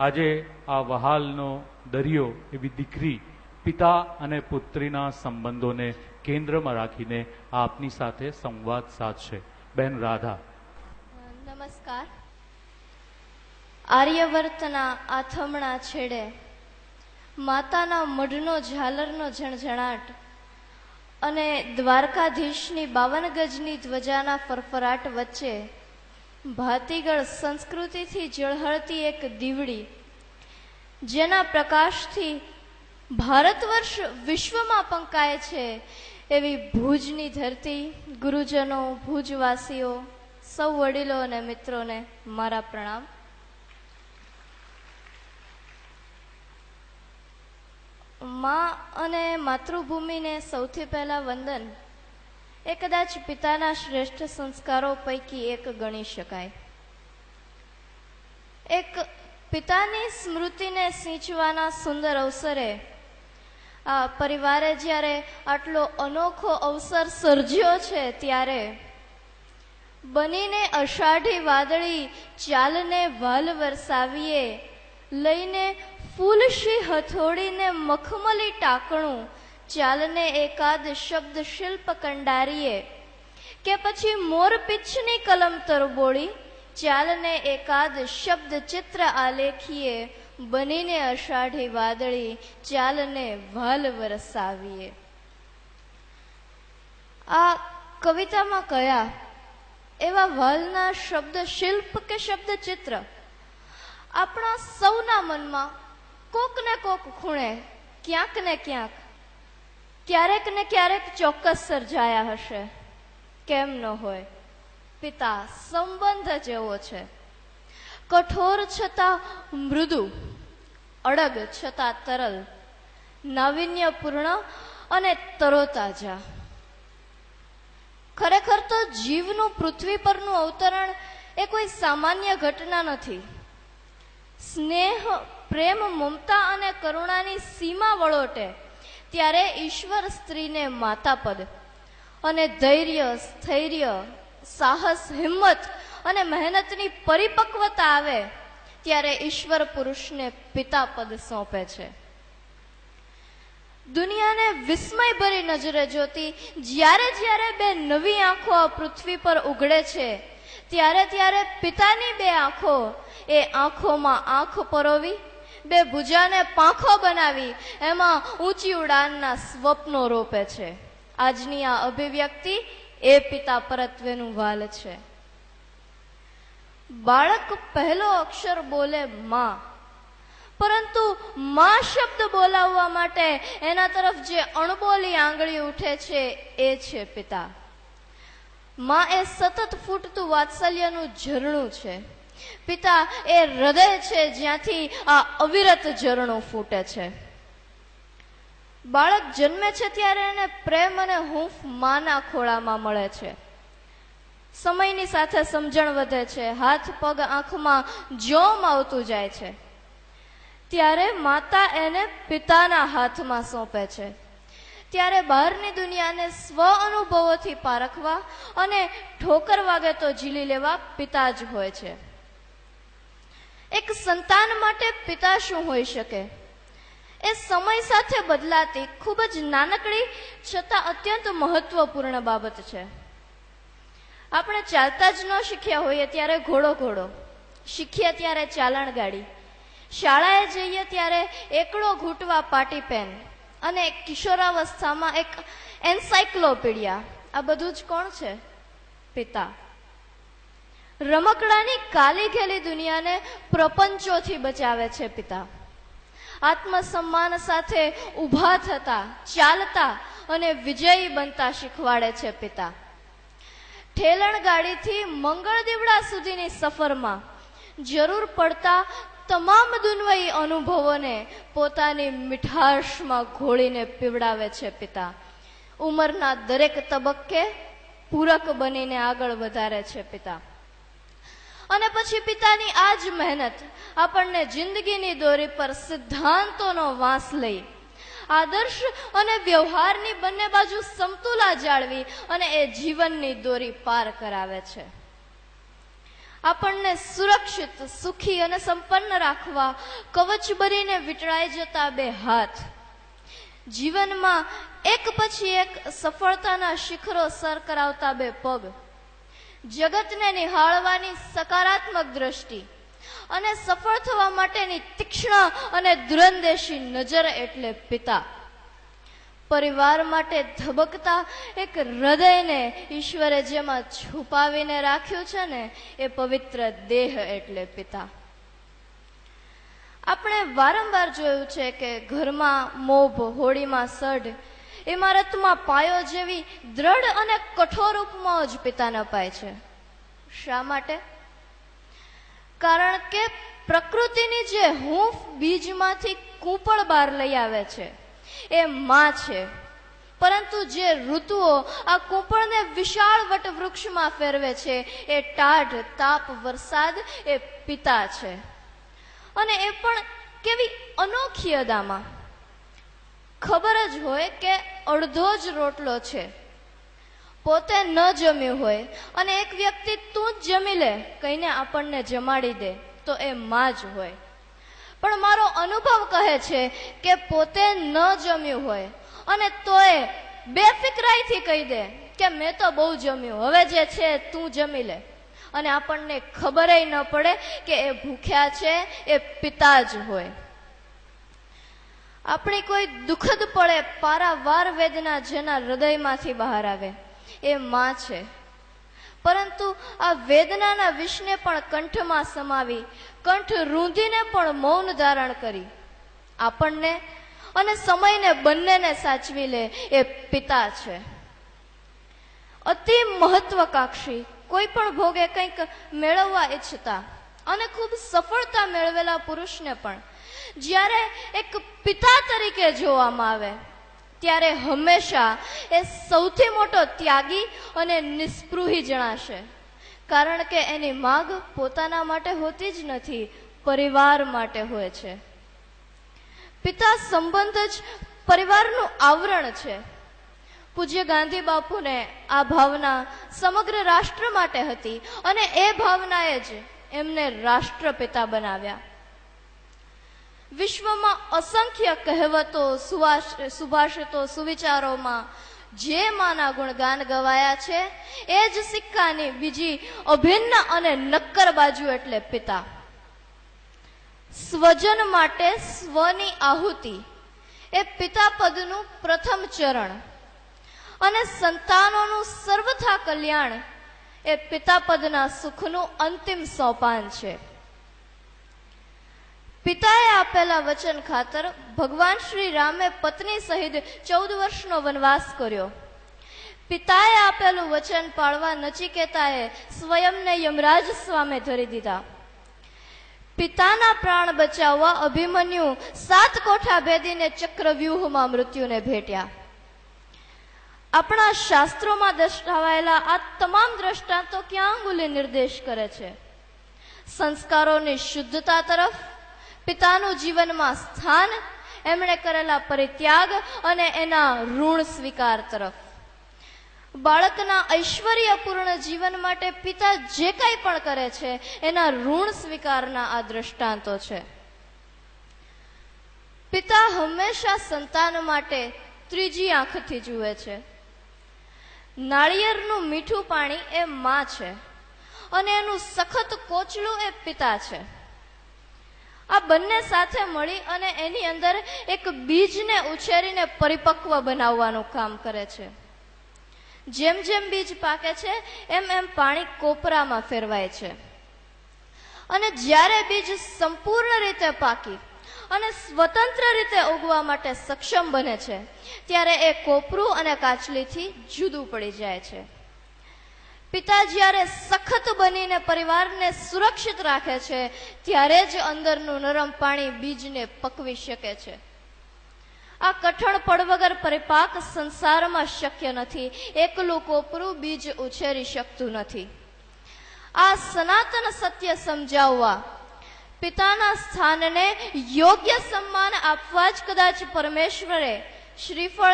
આજે આ વહાલનો દરિયો, એવી દીકરી, પિતા અને પુત્રીના સંબંધોને કેન્દ્રમાં રાખીને આપની સાથે સંવાદ સાધશે. બેન રાધા. નમસ્કાર. આર્યવર્તના આથમણા છેડે માતાના મઢનો ઝાલરનો ઝણઝણાટ અને દ્વારકાધીશની બાવન ગજની ધ્વજાના ફરફરાટ વચ્ચે ભાતીગળ સંસ્કૃતિથી ઝળહળતી એક દીવડી, જેના પ્રકાશથી ભારત વર્ષ વિશ્વમાં પંકાય છે એવી ભુજની ધરતી. ગુરુજનો, ભુજવાસીઓ, સૌ વડીલો અને મિત્રોને મારા પ્રણામ. માં અને માતૃભૂમિને સૌથી પહેલા વંદન. એ કદાચ પિતાના શ્રેષ્ઠ સંસ્કારો પૈકી એક ગણી શકાય. એક પિતાની સ્મૃતિને સિંચવાના સુંદર અવસરે, આ પરિવારે જ્યારે આટલો અનોખો અવસર સર્જ્યો છે ત્યારે બનીને અષાઢી વાદળી ચાલને વાલ વરસાવીએ, લઈને ફૂલશી હથોડીને મખમલી ટાંકણું ચાલને એકાદ શબ્દ શિલ્પ કંડારીએ કે પછી મોર પીછની કલમ તરબોળી ચાલને એકાદ શબ્દ ચિત્ર આલેખીએ બનીને અષાઢી વાદળી ચાલને વાલ વરસાવીએ. આ કવિતામાં કયા એવા વાલના શબ્દ શિલ્પ કે શબ્દ ચિત્ર આપણા સૌના મનમાં કોક ને કોક ખૂણે ક્યાંક ને ક્યાંક ક્યારેક ને ક્યારેક ચોક્કસ સર્જાયા હશે. કેમ ન હોય? પિતા, સંબંધ જેવો છે. કઠોર છતાં મૃદુ, અડગ છતાં તરલ, નાવિન્યપૂર્ણ અને તરોતાજા. ખરેખર તો જીવનું પૃથ્વી પરનું અવતરણ એ કોઈ સામાન્ય ઘટના નથી. સ્નેહ, પ્રેમ, મમતા અને કરુણાની સીમા વળોટે ત્યારે ઈશ્વર સ્ત્રીને માતાપદ અને ધૈર્ય, સ્થૈર્ય, સાહસ, હિંમત અને મહેનતની પરિપક્વતા આવે ત્યારે ઈશ્વર પુરુષને પિતાપદ સોંપે છે. દુનિયાને વિસ્મયભરી નજરે જોતી જ્યારે જ્યારે બે નવી આંખો પૃથ્વી પર ઉઘડે છે, ત્યારે ત્યારે પિતાની બે આંખો એ આંખોમાં આંખ પરોવી બે ભુજાને પાંખો બનાવી, એમાં ઊંચી ઉડાનના સ્વપ્નો રોપે છે. આજની આ અભિવ્યક્તિ એ પિતા પરત્વેનું વાલ છે. બાળક પહેલો અક્ષર બોલે માં. પરંતુ માં શબ્દ બોલાવવા માટે એના તરફ જે અણબોલી આંગળી ઉઠે છે એ છે પિતા. માં એ સતત ફૂટતું વાત્સલ્યનું ઝરણું છે. પિતા, એ હૃદય છે જ્યાંથી આ અવિરત ઝરણું ફૂટે છે. બાળક જન્મે છે ત્યારે એને પ્રેમ અને હૂંફ માના ખોળામાં મળે છે. સમયની સાથે સમજણ વધે છે. હાથ, પગ, આંખમાં જોમ આવતું જાય છે. ત્યારે માતા એને પિતાના હાથમાં સોંપે છે. ત્યારે બહારની દુનિયાને સ્વ અનુભવોથી પારખવા અને ઠોકર વાગે તો ઝીલી લેવા પિતા જ હોય છે. એક સંતાન માટે પિતા શું હોઈ શકે? એ સમય સાથે બદલાતી ખૂબ જ નાનકડી છતાં અત્યંત મહત્વપૂર્ણ બાબત છે. આપણે ચાલતા જ ન શીખ્યા હોઈએ ત્યારે ઘોડો ઘોડો, શીખીએ ત્યારે ચાલણ ગાડી, શાળાએ જઈએ ત્યારે એકડો ઘૂંટવા પાટી પેન અને કિશોરાવસ્થામાં એક એન્સાઇક્લોપીડિયા આ બધું જ કોણ છે? પિતા. રમકડાની કાલી ઘેલી દુનિયાને પ્રપંચોથી બચાવે છે પિતા. આત્મસન્માન સાથે ઊભા થતા, ચાલતા અને વિજયી બનતા શીખવાડે છે પિતા. ઠેલણ ગાડીથી મંગળ દીવડા સુધીની સફરમાં જરૂર પડતા તમામ દુન્વયી અનુભવોને પોતાની મીઠાશમાં ઘોળીને પીવડાવે છે પિતા. ઉંમરના દરેક તબક્કે પૂરક બનીને આગળ વધારે છે પિતા. અને પછી પિતાની આ જ મહેનત આપણને જિંદગીની દોરી પર સિદ્ધાંતોનો વાંસ લઈ, આદર્શ અને વ્યવહારની બંને બાજુ સમતુલા જાળવી અને એ જીવનની દોરી પાર કરાવે છે. આપણને સુરક્ષિત, સુખી અને સંપન્ન રાખવા કવચ બનીને વીંટળાઈ જતા બે હાથ. જીવનમાં એક પછી એક સફળતાના શિખરો સર કરાવતા બે પગ. જગતને નિહાળવાની સકારાત્મક દ્રષ્ટિ અને સફળ થવા માટેની તીક્ષ્ણ અને દુરંદેશી નજર એટલે પિતા. પરિવાર માટે ધબકતા એક હૃદયને ઈશ્વરે જેમાં છુપાવીને રાખ્યું છે ને, એ પવિત્ર દેહ એટલે પિતા. આપણે વારંવાર જોયું છે કે ઘરમાં મોભ, હોળીમાં સઢ ઇમારતમાં પાયો જેવી દ્રઢ અને કઠોર રૂપમાં જ પિતાને અપાય છે. શા માટે? કારણ કે પ્રકૃતિની જે હૂંફ બીજમાંથી કૂંપળ બહાર લઈ આવે છે, એ માં છે. પરંતુ જે ઋતુઓ આ કૂંપળને વિશાળ વટવૃક્ષમાં ફેરવે છે, એ ટાઢ, તાપ, વરસાદ, એ પિતા છે. અને એ પણ કેવી અનોખી અદામાં. ખબર જ હોય કે અડધો જ રોટલો છે. પોતે ન જમ્યું હોય અને એક વ્યક્તિ તું જ જમી લે, કહીને આપણને જમાડી દે, તો એ માં જ હોય. પણ મારો અનુભવ કહે છે કે પોતે ન જમ્યું હોય અને તોય બેફિકરાઈથી કહી દે કે મેં તો બહુ જમ્યું, હવે જે છે તું જમી લે. અને આપણને ખબર ન પડે કે એ ભૂખ્યા છે, એ પિતા જ હોય. આપણી કોઈ દુઃખદ પડે પારાવાર વેદના જેના હૃદયમાંથી બહાર આવે, એ માં છે. પરંતુ આ વેદનાના વિષને પણ કંઠમાં સમાવી, કંઠ રૂંધીને પણ મૌન ધારણ કરી. આપણને અને સમયને બંનેને સાચવી લે એ પિતા છે. અતિ મહત્વકાંક્ષી, કોઈ પણ ભોગે કંઈક મેળવવા ઈચ્છતા અને ખૂબ સફળતા મેળવેલા પુરુષને પણ જ્યારે એક પિતા તરીકે જોવામાં આવે, ત્યારે હંમેશા એ સૌથી મોટો ત્યાગી અને નિસ્પૃહી જણાશે. કારણ કે એની માગ પોતાના માટે હોતી જ નથી, પરિવાર માટે હોય છે. પિતા સંબંધ જ પરિવારનું આવરણ છે. પૂજ્ય ગાંધી બાપુને આ ભાવના સમગ્ર રાષ્ટ્ર માટે હતી અને એ ભાવનાએ જ એમને રાષ્ટ્રપિતા બનાવ્યા. વિશ્વમાં અસંખ્ય કહેવતો સુભાષિતો, સુવિચારોમાં જે માના ગુણગાન ગવાયા છે, એ જ સિક્કાની બીજી અભિન્ન અને નક્કર બાજુ એટલે પિતા. સ્વજન માટે સ્વની આહુતિ એ પિતા પદનું પ્રથમ ચરણ અને સંતાનોનું સર્વથા કલ્યાણ એ પિતા પદના સુખનું અંતિમ સોપાન છે. પિતાએ આપેલા વચન ખાતર ભગવાન શ્રી રામે પત્ની સહિત ચૌદ વર્ષનો વનવાસ કર્યો. પિતાએ આપેલું વચન પાળવા નચિકેતાએ સ્વયંને યમરાજ સ્વામે ધરી દીધા. પિતાના પ્રાણ બચાવવા અભિમન્યુ સાત કોઠા ભેદીને ચક્રવ્યૂહમાં મૃત્યુને ભેટ્યા. આપણા શાસ્ત્રોમાં દર્શાવાયેલા આ તમામ દ્રષ્ટાંતો ક્યાં અંગુલે નિર્દેશ કરે છે? સંસ્કારોની શુદ્ધતા તરફ પિતાનું જીવનમાં સ્થાન, એમણે કરેલા પરિત્યાગ અને એના ઋણ સ્વીકાર તરફ. બાળકના ઐશ્વર્યપૂર્ણ જીવન માટે પિતા જે કંઈ પણ કરે છે, એના ઋણ સ્વીકારના આ દ્રષ્ટાંતો છે. પિતા હંમેશા સંતાન માટે ત્રીજી આંખથી જુએ છે. નાળિયેરનું મીઠું પાણી એ માં છે અને એનું સખત કોચલું એ પિતા છે. આ બંને સાથે મળી અને એની અંદર એક બીજને ઉછેરીને પરિપક્વ બનાવવાનું કામ કરે છે. જેમ જેમ બીજ પાકે છે, એમ એમ પાણી કોપરામાં ફેરવાય છે. અને જ્યારે બીજ સંપૂર્ણ રીતે પાકી અને સ્વતંત્ર રીતે ઉગવા માટે સક્ષમ બને છે, ત્યારે એ કોપરું અને કાચલીથી જુદું પડી જાય છે. પિતા જ્યારે સખત બનીને પરિવારને સુરક્ષિત રાખે છે, ત્યારે જ અંદરનું નરમ પાણી બીજને પકવી શકે છે. આ કઠણ પડ વગર પરિપાક સંસારમાં શક્ય નથી. એકલું કોપરું બીજ ઉછેરી શકતું નથી. આ સનાતન સત્ય સમજાવવા, પિતાના સ્થાનને યોગ્ય સન્માન આપવા જ કદાચ પરમેશ્વરે શ્રીફળ